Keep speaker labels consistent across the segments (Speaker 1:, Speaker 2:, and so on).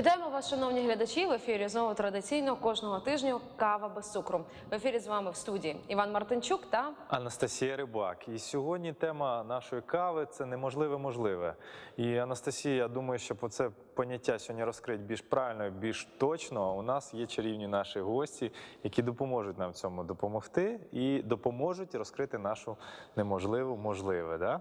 Speaker 1: Вітаємо вас, шановні глядачі. В ефірі знову традиційно кожного тижня кава без цукру. В ефірі з вами в студії Іван Мартинчук та
Speaker 2: Анастасія Рибак. І сьогодні тема нашої кави це неможливе можливе. І Анастасія, я думаю, щоб оце поняття сьогодні розкрити більш правильно, більш точно. У нас є чарівні наші гості, які допоможуть нам цьому допомогти і допоможуть розкрити нашу неможливу можливе. Да?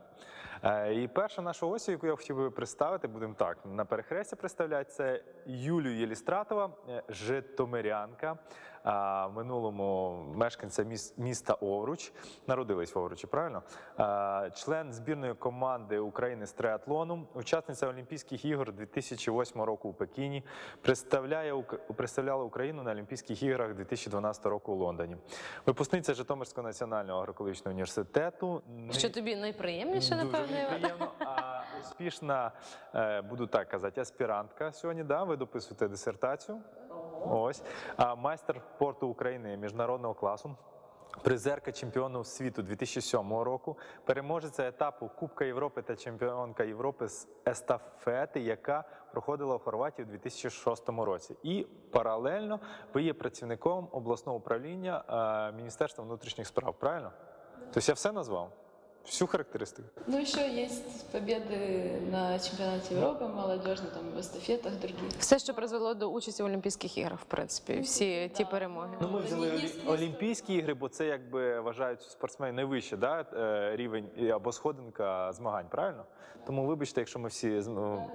Speaker 2: Е, І перша наша гостя, яку я хотів би представити, будемо так на перехресті представляти, це Юлію Єлістратова, е, житомирянка, в минулому мешканця міс- міста Овруч, народилась в Овручі, правильно? Член збірної команди України з триатлону, учасниця Олімпійських ігор 2008 року у Пекіні, представляє представляла Україну на Олімпійських іграх 2012 року у Лондоні. Випускниця Житомирського національного агроекологічного університету.
Speaker 1: що тобі найприємніше,
Speaker 2: Дуже? Приємно. А успішна, е, буду так казати, аспірантка сьогодні. Да? Ви дописуєте дисертацію. Ось. А майстер спорту України міжнародного класу. Призерка чемпіону світу 2007 року, переможеця етапу Кубка Європи та чемпіонка Європи з естафети, яка проходила в Хорватії у 2006 році. І паралельно ви є працівником обласного управління е, Міністерства внутрішніх справ. Правильно? Тобто я все назвав? Всю характеристику.
Speaker 3: Ну, еще есть победы на чемпионате Европы молодежной, там, в эстафетах других.
Speaker 1: Все, що призвело до участі в Олімпійських іграх, в принципі, всі ті перемоги.
Speaker 2: Ну, ми взяли Олі- Олімпійські ігри, бо це якби вважаються спортсмени найвище, да, е, рівень і- або сходинка змагань, правильно? Тому вибачте, якщо ми всі з- ну,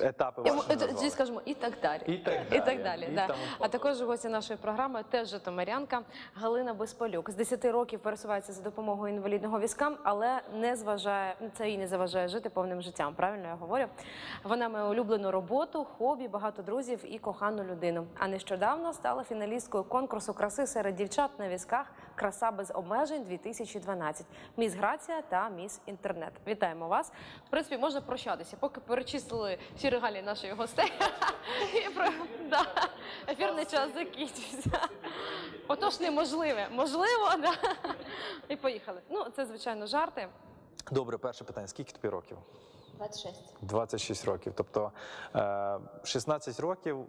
Speaker 2: етапи
Speaker 1: І,
Speaker 2: ваші
Speaker 1: ми-
Speaker 2: не
Speaker 1: тоді
Speaker 2: назвали.
Speaker 1: скажемо і так далі.
Speaker 2: І так
Speaker 1: І
Speaker 2: далі.
Speaker 1: так далі.
Speaker 2: І
Speaker 1: да.
Speaker 2: тому
Speaker 1: А також гості нашої програми теж житомирянка Галина Безполюк. З 10 років пересувається за допомогою інвалідного візка, але не зважає це їй не заважає жити повним життям. Правильно я говорю. Вона має улюблену роботу, хобі, багато друзів і кохану людину. А нещодавно стала фіналісткою конкурсу краси серед дівчат на візках Краса без обмежень 2012 Міс Грація та Міс Інтернет. Вітаємо вас. В принципі, можна прощатися, поки перечислили всі регалії наших гостей. Ефірний час закінчився. Отож, неможливе. Можливо, да. І поїхали. Ну, це звичайно жарти.
Speaker 2: Добре, перше питання. Скільки тобі років?
Speaker 3: 26.
Speaker 2: 26 років. Тобто е, 16 років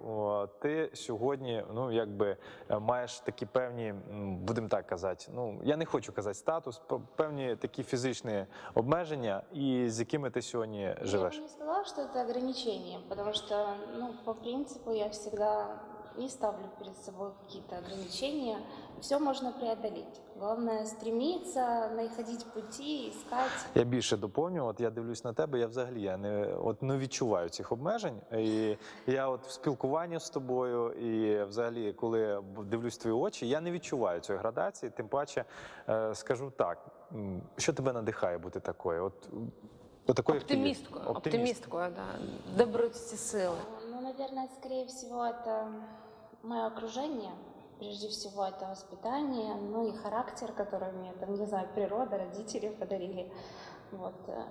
Speaker 2: ти сьогодні, ну якби е, маєш такі певні, будемо так казати. Ну я не хочу казати статус, певні такі фізичні обмеження, і з якими ти сьогодні живеш.
Speaker 4: Я не сказала, что это ограничение, потому что, ну, по принципу я всегда не ставлю перед собой какие-то ограничения. Все можно преодолеть. Главное стремиться, находить пути, искать.
Speaker 2: Я більше доповню. От я дивлюсь на тебе. Я взагалі я не от не відчуваю цих обмежень. І я от в спілкуванні з тобою, і взагалі, коли дивлюсь твої очі, я не відчуваю цієї градації. Тим паче е, скажу так, що тебе надихає бути такою? От, от такою?
Speaker 1: Оптимісткою. Оптимісткою, да. де ці сили.
Speaker 4: Ну, наверное, скорее всего, это мое окружение. Прежде всего, это воспитание, ну и характер, который мне, там, не знаю, природа, родители подарили. Вот. э,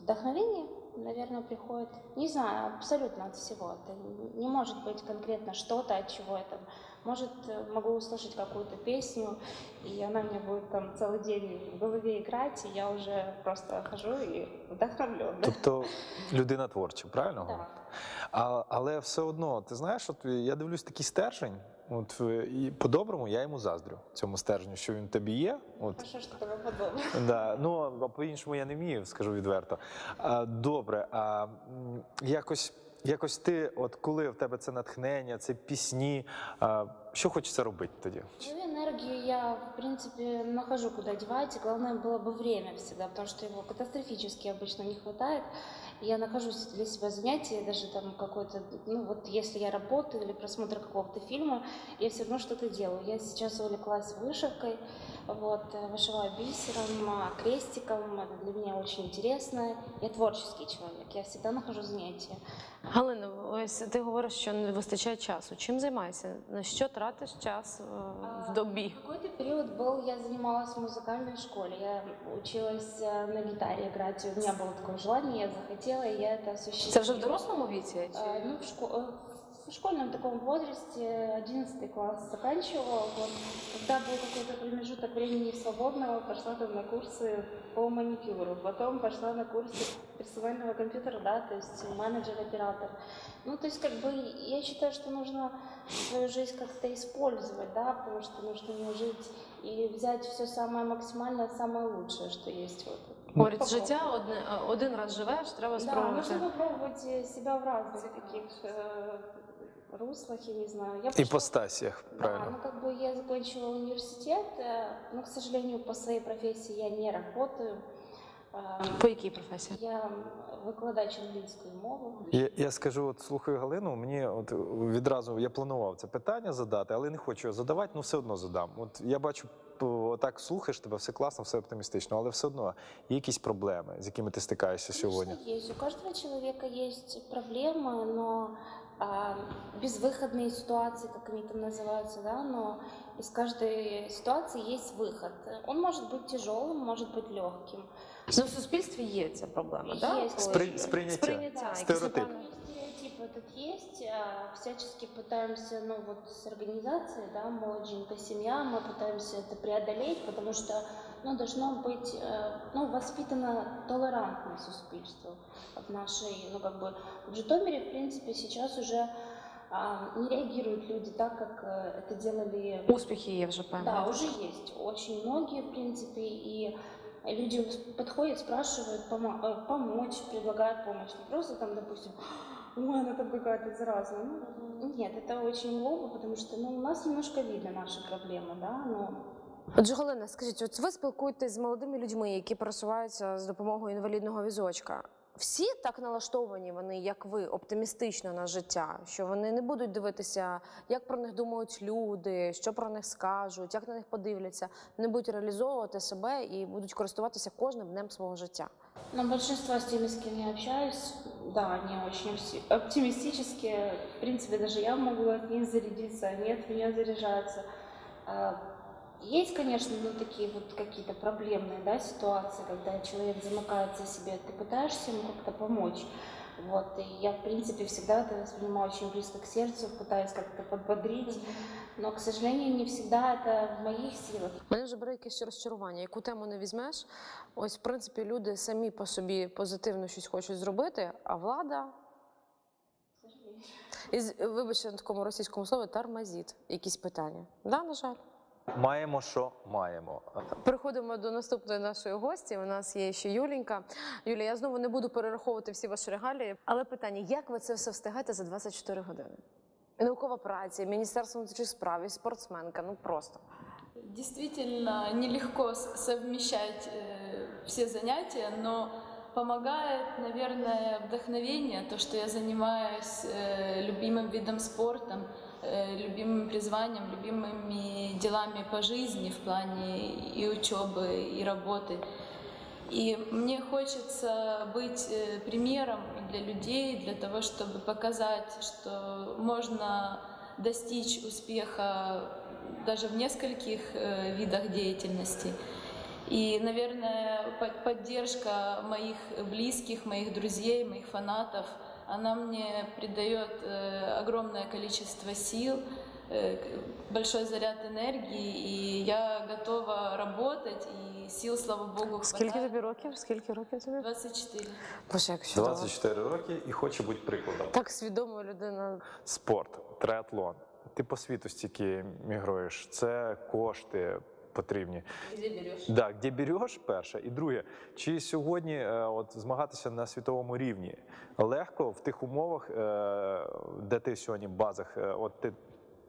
Speaker 4: Вдохновение, наверное, приходит, не знаю, абсолютно от всего. Это не может быть конкретно что-то, от чего я там. Может, э, могу услышать какую-то песню, и она мне будет там целый день в голове играть, и я уже просто хожу и вдохновлена.
Speaker 2: Тобто людина творча, правильно? говорю?
Speaker 4: Так.
Speaker 2: А, але все одно, ти знаєш, от я дивлюсь такий стержень. От е, і по-доброму я йому заздрю цьому стержню, що він в тобі є. От
Speaker 4: Хорошо, что тебе подобно.
Speaker 2: Да, ну а по-іншому я не вмію, скажу відверто. А, добре, а м, якось, якось ти, от коли в тебе це натхнення, це пісні, а, що хочеться робити тоді?
Speaker 4: Свою энергию я, в принципе, нахожу, куда девать. И главное было бы время всегда, потому что его катастрофически обычно не хватает. Я нахожу для себя занятия, даже там какой-то, ну вот если я работаю или просмотр какого-то фильма, я все равно что-то делаю. Я сейчас увлеклась вышивкой, вот, э, вышиваю бисером, а, крестиком, это для меня очень интересно. Я творческий человек, я всегда нахожу занятия.
Speaker 1: Галина, ось ти говориш, що не вистачає часу. Чим займаєшся? На що тратиш час е, в добі?
Speaker 4: Какой-то период был, я занималась в музыкальной школе. Я училась э, на гитаре играть. У меня было такое желание, я захотела, и я это осуществила.
Speaker 1: Це вже в дорослому віці?
Speaker 4: Э,
Speaker 1: Чи...
Speaker 4: Ну, в, шко- э, в школьном таком возрасте, 11 класс заканчивала. Вот. Когда промежуток времени свободного пошла там на курсы по маникюру, потом пошла на курсы персонального компьютера, да, то есть менеджер-оператор. Ну, то есть, как бы, я считаю, что нужно свою жизнь как-то использовать, да, потому что нужно не жить и взять все самое максимальное, самое лучшее, что есть вот.
Speaker 1: Говорить,
Speaker 4: Попробуй.
Speaker 1: життя одне, один раз живеш, треба
Speaker 4: Да,
Speaker 1: спробувати.
Speaker 4: нужно попробовать э, себя в разных таких э, руслах, я не знаю. Я пошла-
Speaker 2: Іпостасіях,
Speaker 4: Да,
Speaker 2: правильно.
Speaker 4: ну как бы я закончила университет, э, но, к сожалению, по своей профессии я не работаю. Э,
Speaker 1: По якій професії?
Speaker 4: Я викладач англійської мови.
Speaker 2: Я, я скажу, от слухаю Галину, мені от відразу я планував це питання задати, але не хочу його задавати, ну все одно задам. От я бачу, п- так слухаєш тебе, все класно, все оптимістично, але все одно є якісь проблеми, з якими ти стикаєшся сьогодні.
Speaker 4: Конечно, есть. У каждого человека есть проблемы, но а, безвыходные ситуации, как они там называются, да, но из каждой ситуации есть выход. Он может быть тяжелым, может быть легким.
Speaker 1: Ну, в суспільстві є ця проблема,
Speaker 4: Є.
Speaker 1: да?
Speaker 2: Спри, сприйняття,
Speaker 1: Сприйняття, якісь
Speaker 2: стереотип.
Speaker 1: напевно,
Speaker 4: Стереотип этот есть. а, Всячески пытаемся, ну вот с организацией, да, молоденькая семья, мы пытаемся это преодолеть, потому что, ну, должно быть, э, ну, воспитано толерантное суспільство в нашей, ну, как бы, в Житомире, в принципе, сейчас уже а, не реагируют люди так, как э, это делали
Speaker 1: Успіхи є вже певні.
Speaker 4: да, уже есть. Очень многие, в принципе, и люди подходят, спрашивают помо- э, помочь, предлагают помощь. Не просто там, допустим, ой, она там какая-то заразная. Ну, нет, это очень глупо, потому что ну, у нас немножко видно наши проблемы, да, но
Speaker 1: Отже, Галина, скажіть, от ви спілкуєтесь з молодими людьми, які пересуваються з допомогою інвалідного візочка. Всі так налаштовані вони, як ви, оптимістично на життя, що вони не будуть дивитися, як про них думають люди, що про них скажуть, як на них подивляться. Вони будуть реалізовувати себе і будуть користуватися кожним днем свого життя.
Speaker 4: Но большинство с теми, с кем я общаюсь, да, они очень оптимистические. В принципе, даже я могу от них зарядиться, они от меня заряжаются. А, Есть, конечно, ну, такие вот какие-то проблемные да, ситуации, когда человек замыкается в себе, ты пытаешься ему как-то помочь. Вот, и я, в принципе, всегда это воспринимаю очень близко к сердцу, пытаюсь как-то подбодрить, но, к сожалению, не всегда это в моих силах.
Speaker 1: Мене вже бере якесь розчарування. Яку тему не візьмеш? Ось, в принципі, люди самі по собі позитивно щось хочуть зробити, а влада. Із, вибачте на такому російському слові тормозить якісь питання. Да, на жаль.
Speaker 2: Маємо, що маємо.
Speaker 1: Переходимо до наступної нашої гості. У нас є ще Юлінька. Юля, я знову не буду перераховувати всі ваші регалії, але питання: як ви це все встигаєте за 24 години? І наукова праця, і Міністерство внутрішніх справ, і спортсменка. Ну просто.
Speaker 3: Действительно, нелегко с- совмещать э, все занятия, но помогает, наверное, вдохновение, то, что я занимаюсь э, любимым видом спорта, э, любимым призванием, любимыми делами по жизни в плане и учебы, и работы. И мне хочется быть э, примером и для людей, для того, чтобы показать, что можно достичь успеха даже в нескольких э, видах деятельности. И, наверное, по- поддержка моих близких, моих друзей, моих фанатов, она мне придает э, огромное количество сил, большой заряд энергии, и я готова работать, и сил, слава богу,
Speaker 1: Скільки тобі років? Скільки років тобі?
Speaker 3: 24.
Speaker 1: Боже, як чудово.
Speaker 2: 24 роки і хоче бути прикладом.
Speaker 1: Так свідома людина.
Speaker 2: Спорт, триатлон. Ти по світу стільки мігруєш. Це кошти потрібні.
Speaker 3: Где берешь?
Speaker 2: Да, де береш перше, і друге, чи сьогодні е, от змагатися на світовому рівні легко в тих умовах, е, де ти сьогодні в базах, е, от ти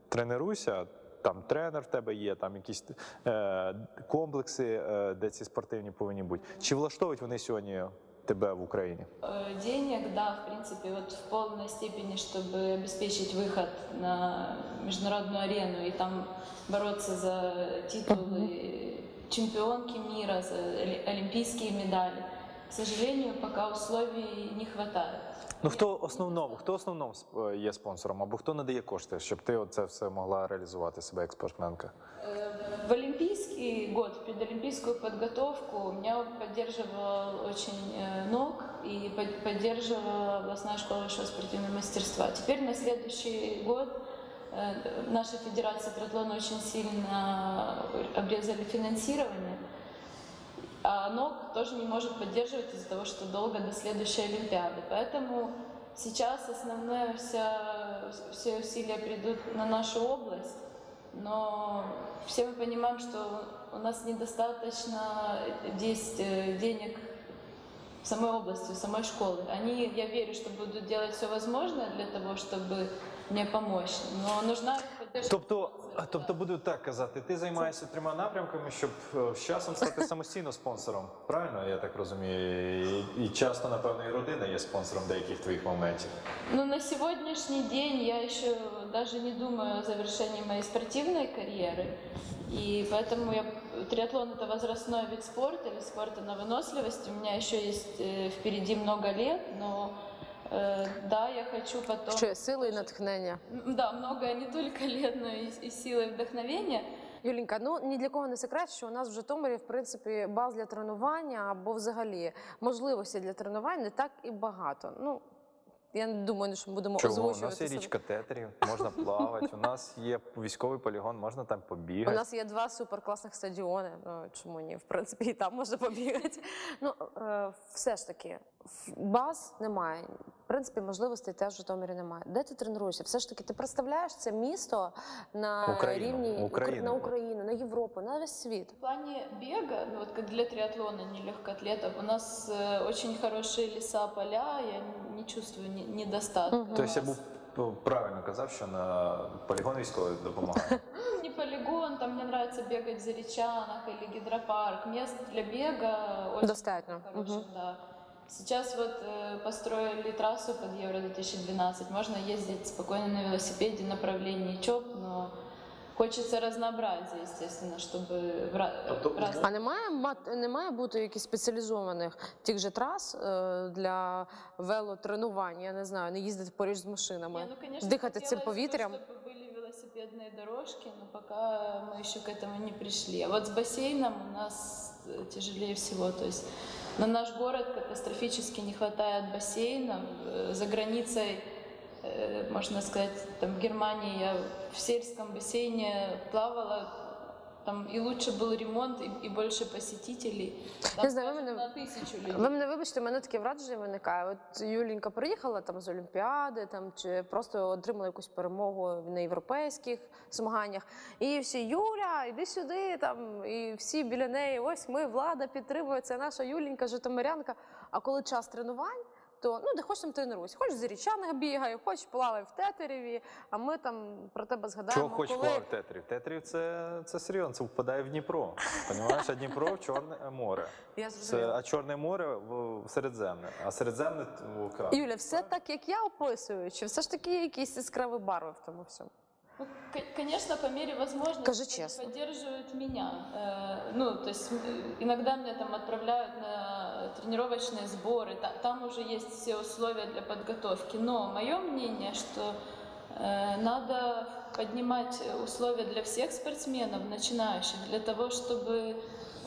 Speaker 2: тренуєшся, там тренер в тебе є, там якісь е, комплекси, е, де ці спортивні повинні бути. Чи влаштовують вони сьогодні тебе в Україні?
Speaker 3: Э, Денег, да, в принципе, вот в полной степени, чтобы обеспечить выход на международную арену и там бороться за титулы чемпионки мира, за оли- олимпийские медали. К сожалению, пока условий не хватает.
Speaker 2: Ну хто основному, хто основному сп- є спонсором, або хто надає кошти, щоб ти це все могла реалізувати себе як спортсменка?
Speaker 3: Э, В олимпийский год, в предолимпийскую подготовку меня поддерживал очень э, НОК и под- поддерживала областная школа высшего спортивного мастерства. Теперь на следующий год э, наша федерация триатлона очень сильно обрезали финансирование, А оно тоже не может поддерживать из-за того, что долго до следующей Олимпиады. Поэтому сейчас основное вся, все усилия придут на нашу область, но все мы понимаем, что у нас недостаточно здесь э, денег в самой области, в самой школы. Они, я верю, что будут делать все возможное для того, чтобы мне помочь, но нужна поддержка.
Speaker 2: Тобто, тобто буду так казати, ти займаєшся трьома напрямками, щоб е, з часом стати самостійно спонсором. Правильно, я так розумію. І, і часто, напевно, і родина є спонсором деяких твоїх моментів.
Speaker 3: Ну, на сегодняшний день я еще даже не думаю о завершении моей спортивной карьеры. И поэтому я, триатлон это возрастной вид спорта или спорта на выносливость. У меня еще есть э, впереди много лет, но э, да, я хочу потом...
Speaker 1: Що є сили і натхнення.
Speaker 3: Да, много не только лет, но и, и силы и вдохновения.
Speaker 1: Юлінька, ну ні для кого не секрет, що у нас в Житомирі, в принципі, баз для тренування або взагалі можливості для тренувань не так і багато. Ну я не думаю, що ми будемо
Speaker 2: Чого? У
Speaker 1: озвучувати.
Speaker 2: нас є
Speaker 1: себе.
Speaker 2: річка тетерів, можна плавати. У нас є військовий полігон, можна там
Speaker 1: У
Speaker 2: побігати.
Speaker 1: нас є два суперкласних стадіони. Ну чому ні? В принципі, і там можна побігати. Ну е, все ж таки, баз немає. В принципі, можливостей теж в Житомирі немає. Де ти тренуєшся? Все ж таки, ти представляєш це місто на
Speaker 2: Україну,
Speaker 1: рівні
Speaker 2: Україну.
Speaker 1: на Україну, на Європу, на весь світ.
Speaker 3: В плане бега, ну вот как для триатлона, не легкоатлетов, у нас э, очень хорошие леса, поля, я не чувствую не- недостатка.
Speaker 1: Мгм.
Speaker 2: Тобто я був правильно казав, що на полігон військовий допомагає.
Speaker 3: Ну, не полигон, там мне нравится бегать в Заречанах или гидропарк. Мест для бега очень
Speaker 1: Достатньо.
Speaker 3: хороших,
Speaker 1: Мгм.
Speaker 3: да. Сейчас вот э, построили трассу под Евро-2012. Можно ездить спокойно на велосипеде направлении ЧОП, но хочется разнообразия, естественно, чтобы в, ра-
Speaker 2: Тобто
Speaker 3: в раз-
Speaker 1: А немає мат- не має бути якихось спеціалізованих тих же трас е, для велотренувань? Я не знаю, не їздити поруч з машинами,
Speaker 3: Не, ну, конечно,
Speaker 1: дихати цим
Speaker 3: хотелось бы,
Speaker 1: повітрям.
Speaker 3: чтобы были велосипедные дорожки, но пока мы еще к этому не пришли. А вот с бассейном у нас э, тяжелее всего. То есть на наш город катастрофически не хватает бассейнов. Э, За границей, э, можно сказать, там в Германии я в сельском бассейне плавала, там и лучше был ремонт, и, и больше посетителей. Там,
Speaker 1: Не знаю,
Speaker 3: скажем,
Speaker 1: вы меня-
Speaker 3: на тысячу людей.
Speaker 1: Ви мене вибачте, мене таке враження виникає. От Юлінька приїхала там з Олімпіади, там чи просто отримала якусь перемогу на європейських змаганнях. І всі Юля, іди сюди. Там і всі біля неї. Ось ми, влада підтримує. Це наша Юлінька, Житомирянка. А коли час тренувань, То ну де хочеш там тренуйся. Хоч з річанах бігай, хоч плавай в тетереві. А ми там про тебе згадаємо.
Speaker 2: Чого хочеш
Speaker 1: коли...
Speaker 2: плавати в тетрів? Тетрів це, це серйозно, це впадає в Дніпро. Понімаєш? А Дніпро в Чорне море.
Speaker 1: Я
Speaker 2: Це, а Чорне море в, Середземне, а Середземне в океан.
Speaker 1: Юля, все так, як я описую, чи все ж таки є якісь яскраві барви в тому всьому?
Speaker 3: Ну, конечно, по мере возможности
Speaker 1: Скажи честно.
Speaker 3: поддерживают меня. Э, Ну, то есть иногда меня там отправляют на тренировочные сборы, та- там уже есть все условия для подготовки. Но мое мнение, что э, надо поднимать э, условия для всех спортсменов, начинающих, для того, чтобы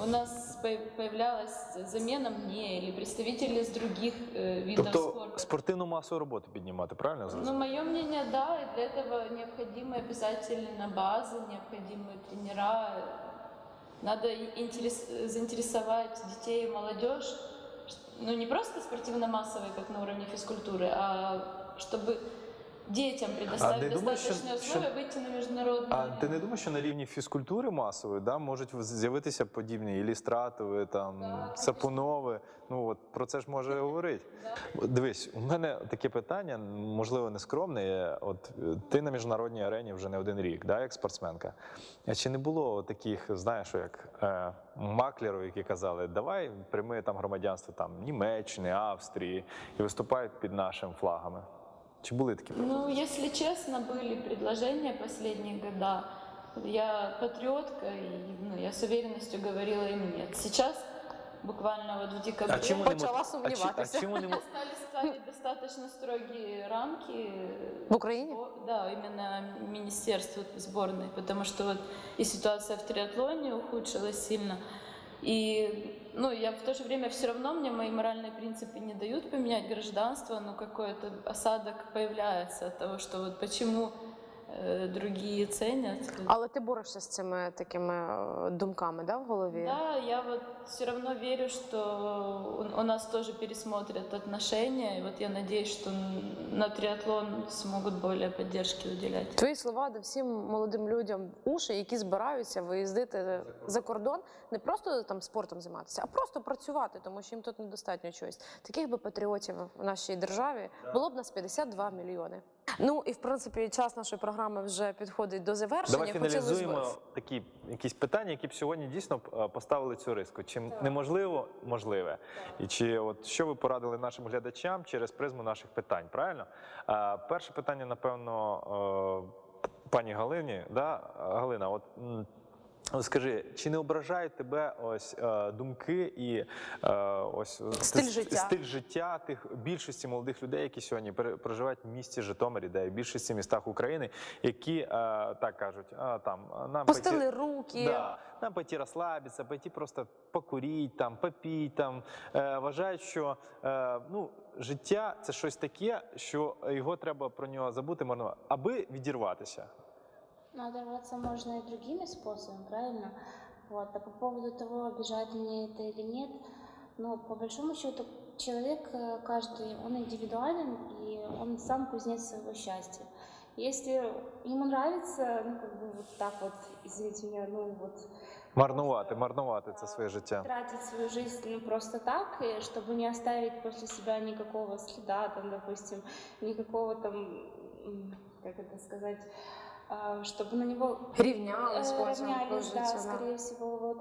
Speaker 3: у нас по- появлялась замена мне или представители из других э, видов
Speaker 2: Тобто
Speaker 3: спорта.
Speaker 2: спортивну масову роботу піднімати, правильно я
Speaker 3: Ну,
Speaker 2: зрозумів?
Speaker 3: мое мнение, да, и для этого необходимы обязательно базы, необходимы тренера. Надо и- интерес- заинтересовать детей и молодежь, ну не просто спортивно-массовые, как на уровне физкультуры, а чтобы детям предоставить
Speaker 2: не думаешь, что-
Speaker 3: достаточные
Speaker 2: что-
Speaker 3: условия выйти на международный
Speaker 2: А
Speaker 3: уровень.
Speaker 2: ти не думаєш, що на рівні фізкультури масової да, можуть з'явитися подібні ілюстратови, там,
Speaker 3: Да, конечно.
Speaker 2: сапунови? Ну от про це ж може говорити. Дивись, у мене таке питання, можливо, нескромне. є. От е, ти на міжнародній арені вже не один рік, да, як спортсменка. А чи не було таких, знаєш, що як е, маклерів, які казали, давай прийми там громадянство там Німеччини, Австрії і виступають під нашими флагами? Чи були такі?
Speaker 3: Ну, если честно, были предложения последние года. Я патриотка, и ну, я с уверенностью говорила им нет. Сейчас, буквально вот в декабре,
Speaker 2: А чим вони
Speaker 1: Почала
Speaker 2: а чи-
Speaker 1: сумніватися.
Speaker 2: А чим вони мо-
Speaker 3: стали ставить достаточно строгие рамки.
Speaker 1: В Украине?
Speaker 3: Сбо- Да, именно министерство сборной, потому что вот и ситуация в триатлоне ухудшилась сильно. И, ну, я в то же время все равно мне мои моральные принципы не дают поменять гражданство, но какой-то осадок появляется от того, что вот почему э, другие ценят.
Speaker 1: Але ти борешся з цими такими е, думками да, в голові?
Speaker 3: Да, я вот все равно верю, что у нас тоже пересмотрят отношения. И вот я надеюсь, что н- на триатлон смогут более поддержки уделять.
Speaker 1: Твої слова до всім молодим людям в уші, які збираються виїздити за кордон, не просто там спортом займатися, а просто працювати, тому що їм тут недостатньо чогось. Таких би патріотів в нашій державі було б нас 52 мільйони. Ну і в принципі час нашої програми вже підходить до завершення.
Speaker 2: Давай
Speaker 1: Хотілося б-
Speaker 2: такі якісь питання, які б сьогодні дійсно е, поставили цю риску. Чи неможливо, можливе. І чи от що ви порадили нашим глядачам через призму наших питань? Правильно? А, перше питання, напевно, е, пані Галині. Да? Галина, от. От Скажи, чи не ображають тебе ось е, думки і е, ось е,
Speaker 1: Стиль життя.
Speaker 2: стиль життя тих більшості молодих людей, які сьогодні проживають в місті Житомирі, де і більшості містах України, які е, так кажуть, а, там нам
Speaker 1: Пустили
Speaker 2: пойти-
Speaker 1: руки.
Speaker 2: Да, нам пойти розслабитися, пойти просто покурити, там, попіть, там. Е, вважають, що е, ну, життя це щось таке, що його треба про нього забути, можна, аби відірватися.
Speaker 4: Но оторваться можно и другими способами, правильно? Вот. А по поводу того, обижает меня это или нет, ну, по большому счету, человек э, каждый, он индивидуален, и он сам кузнец своего счастья. Если ему нравится, ну, как бы вот так вот, извините меня, ну, вот...
Speaker 2: Марнувати, марнувати це своє життя.
Speaker 4: Тратить свою жизнь ну, просто так, чтобы не оставить после себя никакого следа, там, допустим, никакого там, как это сказать, чтобы на него
Speaker 1: Рівнялись
Speaker 4: Э,
Speaker 1: потім
Speaker 4: равнялись,
Speaker 1: по
Speaker 4: да,
Speaker 1: життю, да.
Speaker 4: скорее всего, вот.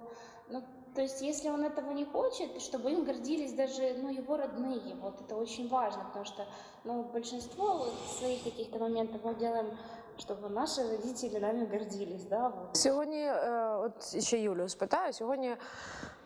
Speaker 4: Ну, то есть, если он этого не хочет, чтобы им гордились даже, ну, его родные, вот это очень важно, потому что, ну, большинство вот своих каких-то моментов мы делаем, чтобы наши родители нами гордились, да, вот.
Speaker 1: Сьогодні, е, от ще Юлію спитаю, сьогодні,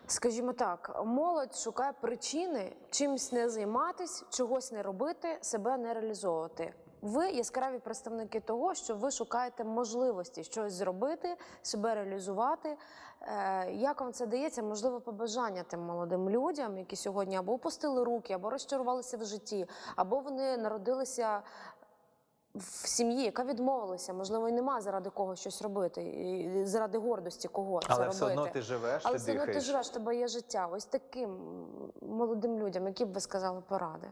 Speaker 1: скажімо так, молодь шукає причини чимось не займатись, чогось не робити, себе не реалізовувати. Ви яскраві представники того, що ви шукаєте можливості щось зробити, себе реалізувати. Е, Як вам це дається? Можливо, побажання тим молодим людям, які сьогодні або опустили руки, або розчарувалися в житті, або вони народилися в сім'ї, яка відмовилася, можливо, і нема заради кого щось робити, і заради гордості кого це
Speaker 2: Але
Speaker 1: робити.
Speaker 2: все одно ти живеш,
Speaker 1: Але
Speaker 2: ти
Speaker 1: все одно ти живеш, тебе є життя. Ось таким молодим людям, які б ви сказали поради,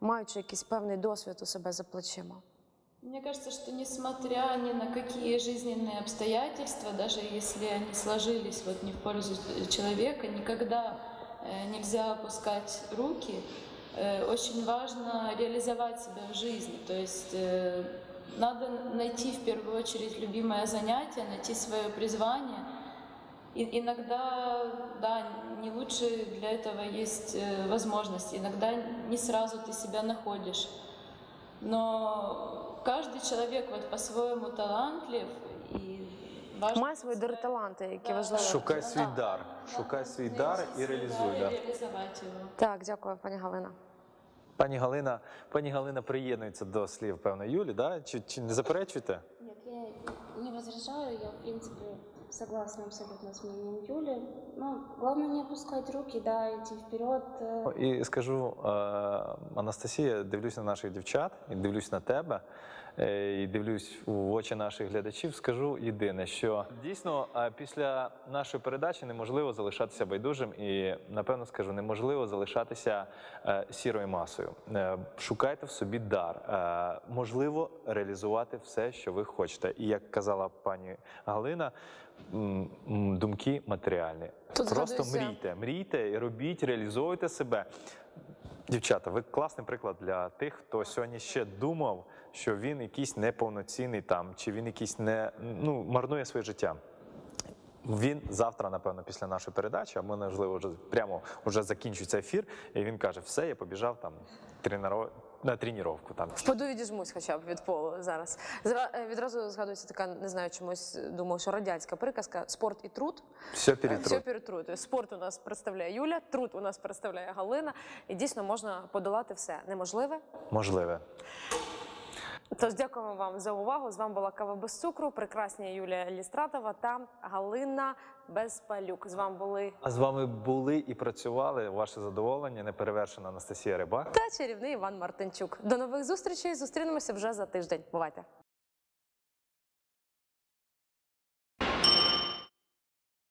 Speaker 1: маючи якийсь певний досвід у себе за плечима.
Speaker 3: Мне кажется, что несмотря ни на какие жизненные обстоятельства, даже если они сложились вот не в пользу человека, никогда э, нельзя опускать руки. Э, Очень важно реализовать себя в жизни. То есть э, надо найти в первую очередь любимое занятие, найти свое призвание. И иногда, да, не лучше для этого есть э, возможности. Иногда не сразу ты себя находишь. Но каждый человек вот по-своему талантлив и важно
Speaker 1: Має свої дари таланти, які
Speaker 3: Да.
Speaker 1: важливі.
Speaker 2: Шукай свій
Speaker 3: Да.
Speaker 2: дар, шукай свій дар і
Speaker 3: свой
Speaker 2: реалізуй.
Speaker 3: дар
Speaker 2: Да.
Speaker 3: и реализовать его.
Speaker 1: Так, дякую, пані Галина.
Speaker 2: Пані Галина, пані Галина приєднується до слів певно Юлі, да? чи, чи не заперечуєте?
Speaker 4: Нет, я не возражаю, я, в принципе, согласна абсолютно с мнением Юли. Ну, главное не опускать руки, да, идти вперед. э,
Speaker 2: І скажу, е, Анастасія, дивлюсь на наших дівчат, і дивлюсь на тебе, і дивлюсь в очі наших глядачів. Скажу єдине, що дійсно е, після нашої передачі неможливо залишатися байдужим, і напевно скажу, неможливо залишатися е, сірою масою. Е, Шукайте в собі дар, Е, можливо реалізувати все, що ви хочете. І як казала пані Галина, думки матеріальні.
Speaker 1: Тут
Speaker 2: Просто
Speaker 1: згадуюся-
Speaker 2: мрійте, мрійте, і робіть, реалізовуйте себе. Дівчата, ви класний приклад для тих, хто сьогодні ще думав, що він якийсь неповноцінний там, чи він якийсь не ну марнує своє життя. Він завтра, напевно, після нашої передачі, або можливо вже прямо вже закінчується ефір, і він каже: все, я побіжав там тренеро... на тренування. Там
Speaker 1: Впаду відіжмусь хоча б від полу зараз. Зра- е, Відразу згадується така, не знаю, чомусь думаю, що радянська приказка спорт і труд.
Speaker 2: все
Speaker 1: Все
Speaker 2: перетруть.
Speaker 1: перетрути. Спорт у нас представляє Юля, труд у нас представляє Галина. І дійсно можна подолати все неможливе.
Speaker 2: Можливе.
Speaker 1: Тож дякуємо вам за увагу. З вами була кава без цукру, прекрасні Юлія Лістратова та Галина Безпалюк. З вами були
Speaker 2: А з вами були і працювали ваше задоволення, неперевершена Анастасія Рибак.
Speaker 1: та чарівний Іван Мартинчук. До нових зустрічей. Зустрінемося вже за тиждень. Бувайте.